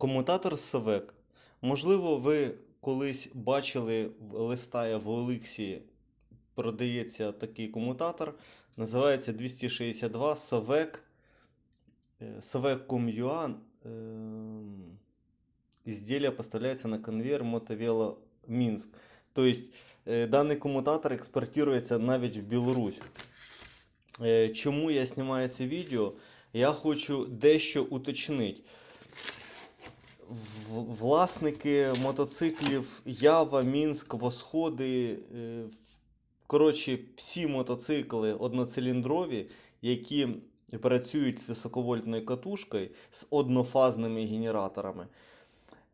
Комутатор СВЕК. Можливо, ви колись бачили листає в Олексі продається такий комутатор. Називається 262 СВЕК. СВЕК.com.ua. Изделие поставляется на конвейер Мотовело Мінськ. Тобто е, даний комутатор експортується навіть в Білорусь. Е, Чому я знімаю це відео? Я хочу дещо уточнити. Власники мотоциклів Ява, Мінськ, Восходи. е, Коротше, всі мотоцикли одноциліндрові, які працюють з високовольтною катушкою, з однофазними генераторами.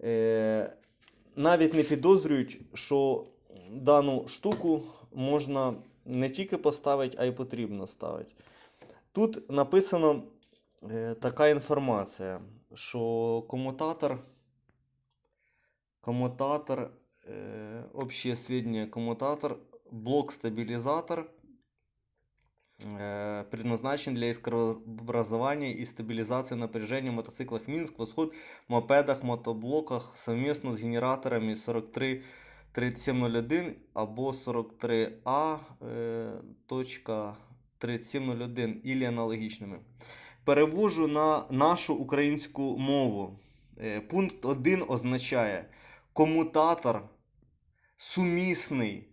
Е, навіть не підозрюють, що дану штуку можна не тільки поставити, а й потрібно ставити. Тут написано е, така інформація, що комутатор, комутатор, е, общее сведения, комутатор, блок-стабилизатор э, предназначен для искрообразования и стабилизации напряжения в мотоциклах Минск, Восход, мопедах, мотоблоках совместно з генераторами 43 3701 або 43А е, точка 3701 і аналогічними. Перевожу на нашу українську мову. Е, Пункт 1 означає комутатор сумісний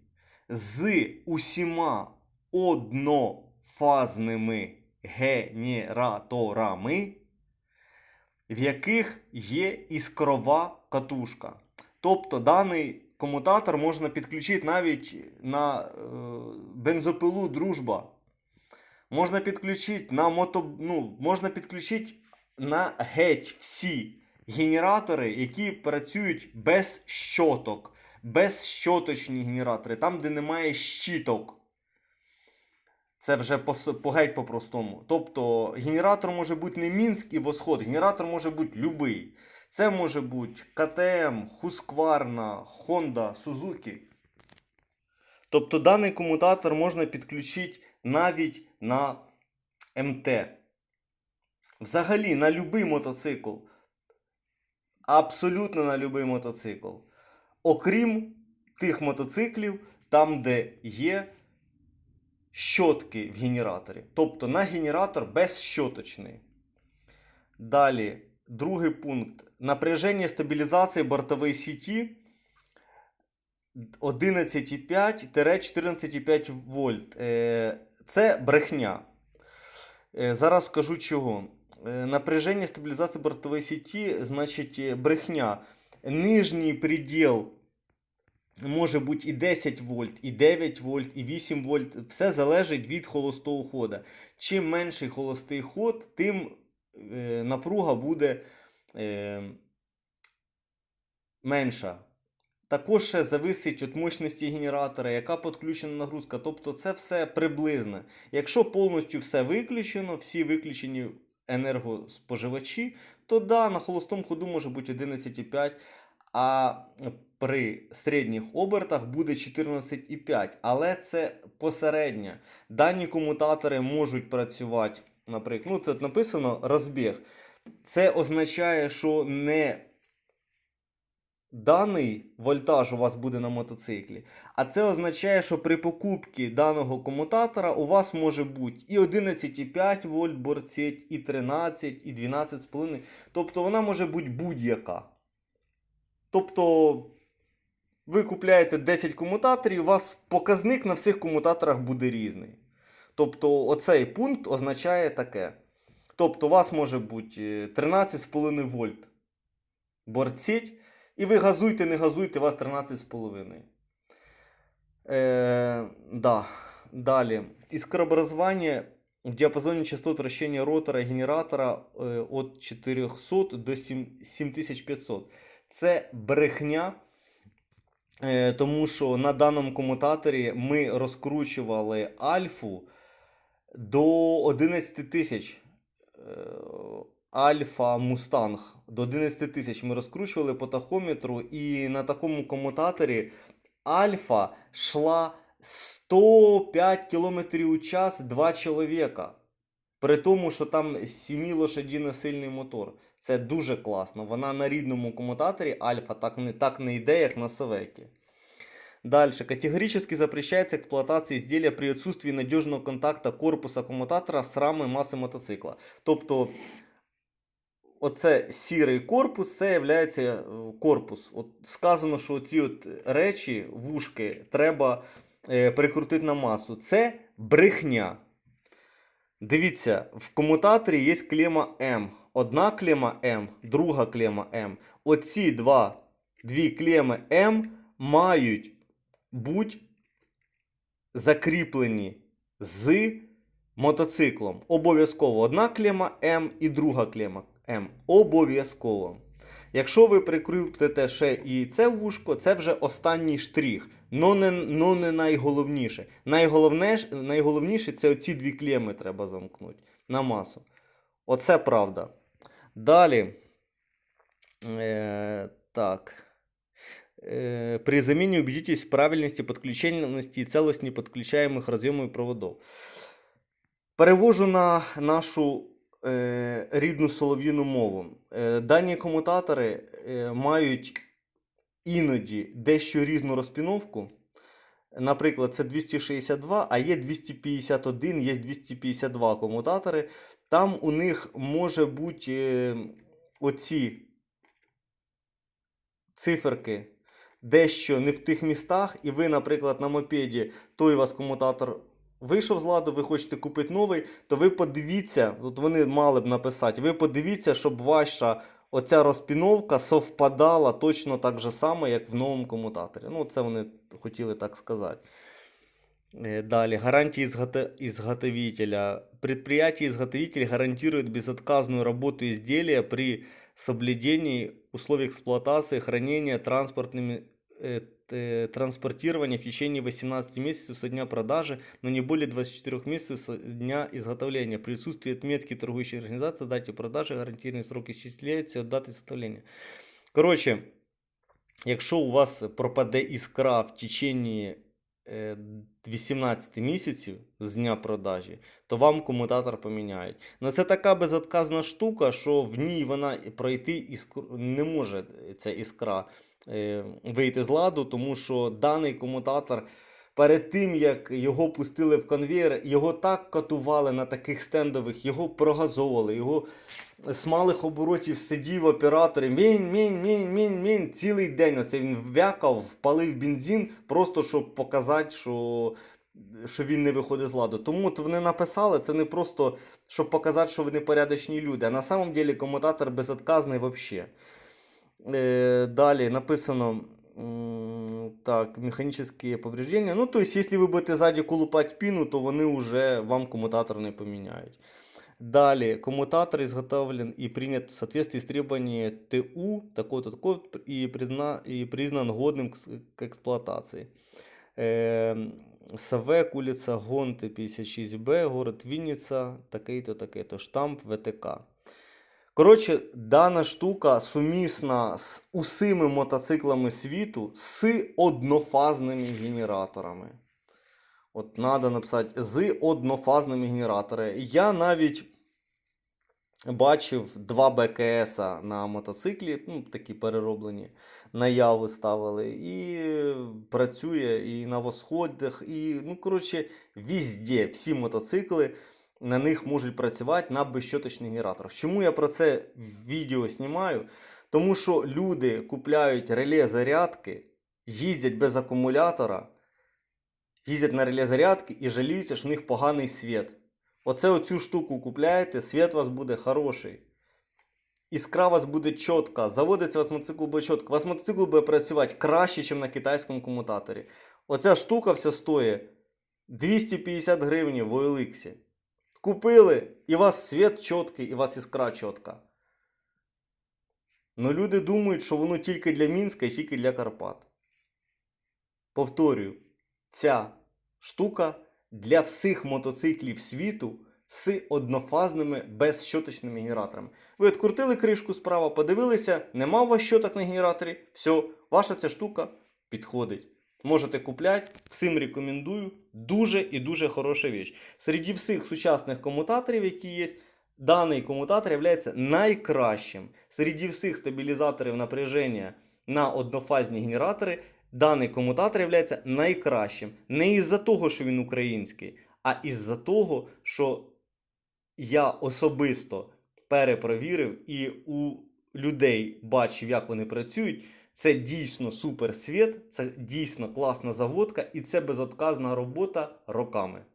з усіма однофазними генераторами, в яких є іскрова катушка. Тобто даний комутатор можна підключити навіть на е, бензопилу дружба. Можна підключити на мото, ну, можна підключити на геть всі генератори, які працюють без щоток, безщоточні генератори, там, де немає щіток. Це вже по, по геть по-простому. Тобто генератор може бути не Мінськ і Восход, генератор може бути любий. Це може бути КТМ, Husqvarna, Honda, Suzuki. Тобто даний комутатор можна підключити навіть на МТ. Взагалі на будь-який мотоцикл. Абсолютно на будь-який мотоцикл. Окрім тих мотоциклів, там, де є щотки в генераторі. Тобто на генератор безщоточний. Далі, другий пункт. Напряження стабілізації бортової сіті 11,5-14,5 вольт. Це брехня. Е, Зараз скажу чого. Е, Напряження стабілізації бортової сіті, значить, е, брехня. Нижній приділ може бути і 10 вольт, і 9 вольт, і 8 вольт. Все залежить від холостого хода. Чим менший холостий ход, тим напруга буде менша. Також ще зависить від мощності генератора, яка підключена нагрузка. Тобто це все приблизно. Якщо повністю все виключено, всі виключені енергоспоживачі, то да, на холостому ходу може бути 11,5, а при середніх обертах буде 14,5. Але це посередньо. Дані комутатори можуть працювати, наприклад, ну тут написано розбіг. Це означає, що не даний вольтаж у вас буде на мотоциклі. А це означає, що при покупці даного комутатора у вас може бути і 11,5 вольт борцеть, і 13, і 12,5. Тобто вона може бути будь-яка. Тобто ви купляєте 10 комутаторів, у вас показник на всіх комутаторах буде різний. Тобто оцей пункт означає таке. Тобто у вас може бути е, 13,5 вольт борцеть, і ви газуйте, не газуйте, у вас 13,5. Е, да. Далі. Іскрообразування в діапазоні частот вращення ротора генератора е, від 400 до 7500. Це брехня. Е, тому що на даному комутаторі ми розкручували альфу до 11 тисяч. Альфа Мустанг до 11 тисяч ми розкручували по тахометру, і на такому комутаторі Альфа йшла 105 км у час 2 чоловіка. При тому, що там 7 лошадіно сильний мотор. Це дуже класно. Вона на рідному комутаторі Альфа так не, так не йде, як на Совекі. Дальше. Категорически запрещается эксплуатация изделия при отсутствии надежного контакта корпуса коммутатора з рами маси мотоцикла. Тобто, оце сірий корпус, це є корпус. От сказано, що ці от речі, вушки, треба е, прикрутити на масу. Це брехня. Дивіться, в комутаторі є клема М. Одна клема М, друга клема М. Оці два, дві клеми М мають бути закріплені з мотоциклом. Обов'язково одна клема М і друга клема М. Обов'язково. Якщо ви прикрутите ще і це вушко, це вже останній штрих. Но не, но не найголовніше. Найголовніше, найголовніше це оці дві клеми треба замкнути на масу. Оце правда. Далі. Е, так. Э, При замене убедитесь в правильности подключенности и целостности подключаемых разъемов и проводов. Перевожу на нашу е, рідну солов'їну мову. Е, дані комутатори е, мають іноді дещо різну розпіновку. Наприклад, це 262, а є 251, є 252 комутатори. Там у них може бути е, оці циферки дещо не в тих містах, і ви, наприклад, на мопеді, той у вас комутатор вийшов з ладу, ви хочете купити новий, то ви подивіться, от вони мали б написати, ви подивіться, щоб ваша оця розпіновка совпадала точно так же само, як в новому комутаторі. Ну, це вони хотіли так сказати. Э, Далее. Гарантии изгото- изготовителя. Предприятие-изготовитель гарантирует безотказную работу изделия при соблюдении условий эксплуатации, хранения, транспортными, э, т- транспортирования в течение 18 месяцев со дня продажи, но не более 24 месяцев со дня изготовления. При отсутствии отметки торгующей организации дате продажи гарантийный срок исчисляется от даты изготовления. Коротше, якщо у вас пропаде іскра в течение е, 18 місяців з дня продажі, то вам комутатор поміняють. Ну це така безотказна штука, що в ній вона пройти іскру не може ця іскра е, вийти з ладу, тому що даний комутатор. Перед тим, як його пустили в конвейер, його так катували на таких стендових, його прогазовували, його з малих оборотів сидів оператор, і мінь, мінь, мінь, мінь, мінь, цілий день. Оце він вякав, впалив бензин, просто щоб показати, що, що він не виходить з ладу. Тому от вони написали, це не просто щоб показати, що вони порядочні люди, а на самом деле комутатор безотказний взагалі. Е, далі написано. м, Так, механические повреждения. Ну, то есть, если ви будете ззаді колупати піну, то вони вже вам комутатор не поміняють. Далее, коммутатор изготовлен и принят в соответствии с требованиями ТУ, такой-то, такой и, призна, и признан годным к, с- к эксплуатации. Э, СВ, улица Гонти, 56Б, город Вінниця, такий-то, такий-то, штамп ВТК. Коротше, дана штука сумісна з усіми мотоциклами світу з однофазними генераторами. От треба написати з однофазними генераторами. Я навіть бачив два БКС на мотоциклі, ну, такі перероблені, наяву ставили. І працює і на восходах, і, ну, коротше, везде всі мотоцикли на них можуть працювати на безщоточних генераторах. Чому я про це відео знімаю? Тому що люди купляють реле зарядки, їздять без акумулятора, їздять на реле зарядки і жаліються, що в них поганий світ. Оце оцю штуку купляєте, світ у вас буде хороший. Іскра у вас буде чітка, заводиться у вас мотоцикл буде чітко. У вас мотоцикл буде працювати краще, ніж на китайському комутаторі. Оця штука вся стоїть 250 гривень в OLX. Купили, і у вас світ чіткий, і у вас іскра чітка. Ну люди думають, що воно тільки для Мінська і тільки для Карпат. Повторюю, ця штука для всіх мотоциклів світу з однофазними безщоточними генераторами. Ви відкрутили кришку справа, подивилися, нема у вас щоток на генераторі, все, ваша ця штука підходить. Можете купляти, всім рекомендую. Дуже і дуже хороша річ. Серед всіх сучасних комутаторів, які є, даний комутатор є найкращим. Серед всіх стабілізаторів напряження на однофазні генератори даний комутатор є найкращим. Не із-за того, що він український, а із-за того, що я особисто перепровірив і у людей бачив, як вони працюють. Це дійсно супер світ, це дійсно класна заводка, і це безотказна робота роками.